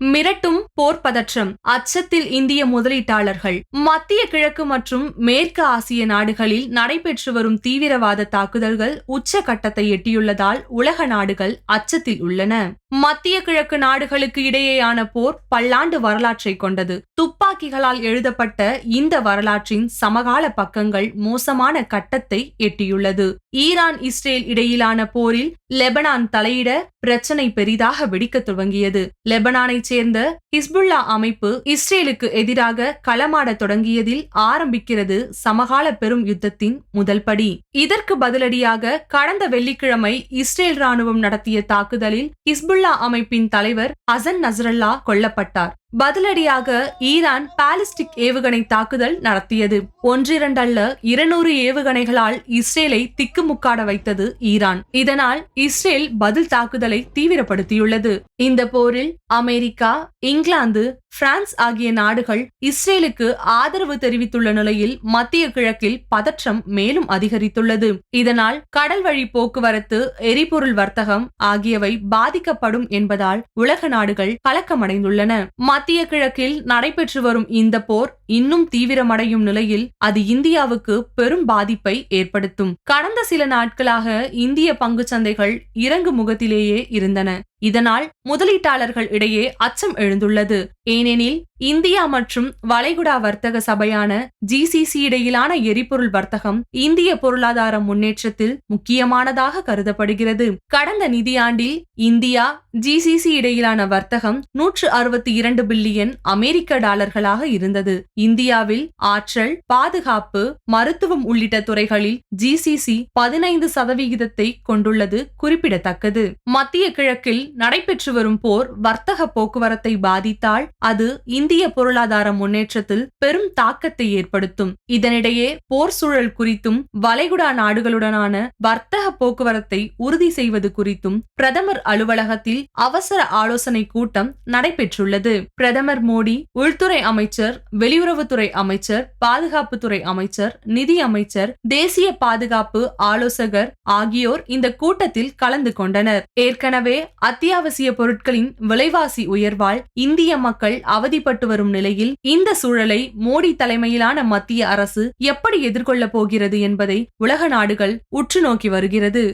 மிரட்டும் போர் பதற்றம். அச்சத்தில் இந்திய முதலீட்டாளர்கள். மத்திய கிழக்கு மற்றும் மேற்கு ஆசிய நாடுகளில் நடைபெற்று வரும் தீவிரவாத தாக்குதல்கள் உச்சகட்டத்தை எட்டியுள்ளதால் உலக நாடுகள் அச்சத்தில் உள்ளன. மத்திய கிழக்கு நாடுகளுக்கு இடையேயான போர் பல்லாண்டு வரலாற்றை கொண்டது. துப்பாக்கிகளால் எழுதப்பட்ட இந்த வரலாற்றின் சமகால பக்கங்கள் மோசமான கட்டத்தை எட்டியுள்ளது. ஈரான் இஸ்ரேல் இடையிலான போரில் லெபனான் தலையிட பிரச்சனை பெரிதாக வெடிக்க துவங்கியது. லெபனானைச் சேர்ந்த ஹிஸ்புல்லா அமைப்பு இஸ்ரேலுக்கு எதிராக களமாட தொடங்கியதில் ஆரம்பிக்கிறது சமகால பெரும் யுத்தத்தின் முதல் படி. இதற்கு பதிலடியாக கடந்த வெள்ளிக்கிழமை இஸ்ரேல் ராணுவம் நடத்திய தாக்குதலில் ஹிஸ்புல்லா அமைப்பின் தலைவர் ஹசன் நசரல்லா கொல்லப்பட்டார். பதிலடியாக ஈரான் பாலிஸ்டிக் ஏவுகணை தாக்குதல் நடத்தியது. ஒன்றிரண்டல்ல இருநூறு ஏவுகணைகளால் இஸ்ரேலை திக்குமுக்காட வைத்தது ஈரான். இதனால் இஸ்ரேல் பதில் தாக்குதலை தீவிரப்படுத்தியுள்ளது. இந்த போரில் அமெரிக்கா இங்கிலாந்து பிரான்ஸ் ஆகிய நாடுகள் இஸ்ரேலுக்கு ஆதரவு தெரிவித்துள்ள நிலையில் மத்திய கிழக்கில் பதற்றம் மேலும் அதிகரித்துள்ளது. இதனால் கடல் வழி போக்குவரத்து எரிபொருள் வர்த்தகம் ஆகியவை பாதிக்கப்படும் என்பதால் உலக நாடுகள் கலக்கமடைந்துள்ளன. மத்திய கிழக்கில் நடைபெற்று வரும் இந்த போர் இன்னும் தீவிரமடையும் நிலையில் அது இந்தியாவுக்கு பெரும் பாதிப்பை ஏற்படுத்தும். கடந்த சில நாட்களாக இந்திய பங்கு சந்தைகள் இறங்கு முகத்திலேயே இருந்தன. இதனால் முதலீட்டாளர்கள் இடையே அச்சம் எழுந்துள்ளது. ஏனெனில் இந்தியா மற்றும் வளைகுடா வர்த்தக சபையான ஜிசிசி இடையிலான எரிபொருள் வர்த்தகம் இந்திய பொருளாதார முன்னேற்றத்தில் முக்கியமானதாக கருதப்படுகிறது. கடந்த நிதியாண்டில் இந்தியா ஜிசிசி இடையிலான வர்த்தகம் நூற்று அறுபத்தி இரண்டு பில்லியன் அமெரிக்க டாலர்களாக இருந்தது. இந்தியாவில் ஆற்றல் பாதுகாப்பு மருத்துவம் உள்ளிட்ட துறைகளில் ஜிசிசி பதினைந்து சதவிகிதத்தை கொண்டுள்ளது குறிப்பிடத்தக்கது. மத்திய கிழக்கில் நடைபெற்று வரும் போர் வர்த்தக போக்குவரத்தை பாதித்தால் அது இந்திய பொருளாதார முன்னேற்றத்தில் பெரும் தாக்கத்தை ஏற்படுத்தும். இதனிடையே போர் சூழல் குறித்தும் வளைகுடா நாடுகளுடனான வர்த்தக போக்குவரத்தை உறுதி செய்வது குறித்தும் பிரதமர் அலுவலகத்தில் அவசர ஆலோசனை கூட்டம் நடைபெற்றுள்ளது. பிரதமர் மோடி உள்துறை அமைச்சர் வெளியுறவுத்துறை அமைச்சர் பாதுகாப்புத்துறை அமைச்சர் நிதி அமைச்சர் தேசிய பாதுகாப்பு ஆலோசகர் ஆகியோர் இந்த கூட்டத்தில் கலந்து கொண்டனர். ஏற்கனவே அத்தியாவசிய பொருட்களின் விலைவாசி உயர்வால் இந்திய மக்கள் அவதிப்பட்டு வரும் நிலையில் இந்த சூழலை மோடி தலைமையிலான மத்திய அரசு எப்படி எதிர்கொள்ளப் போகிறது என்பதை உலக நாடுகள் உற்று நோக்கி வருகிறது.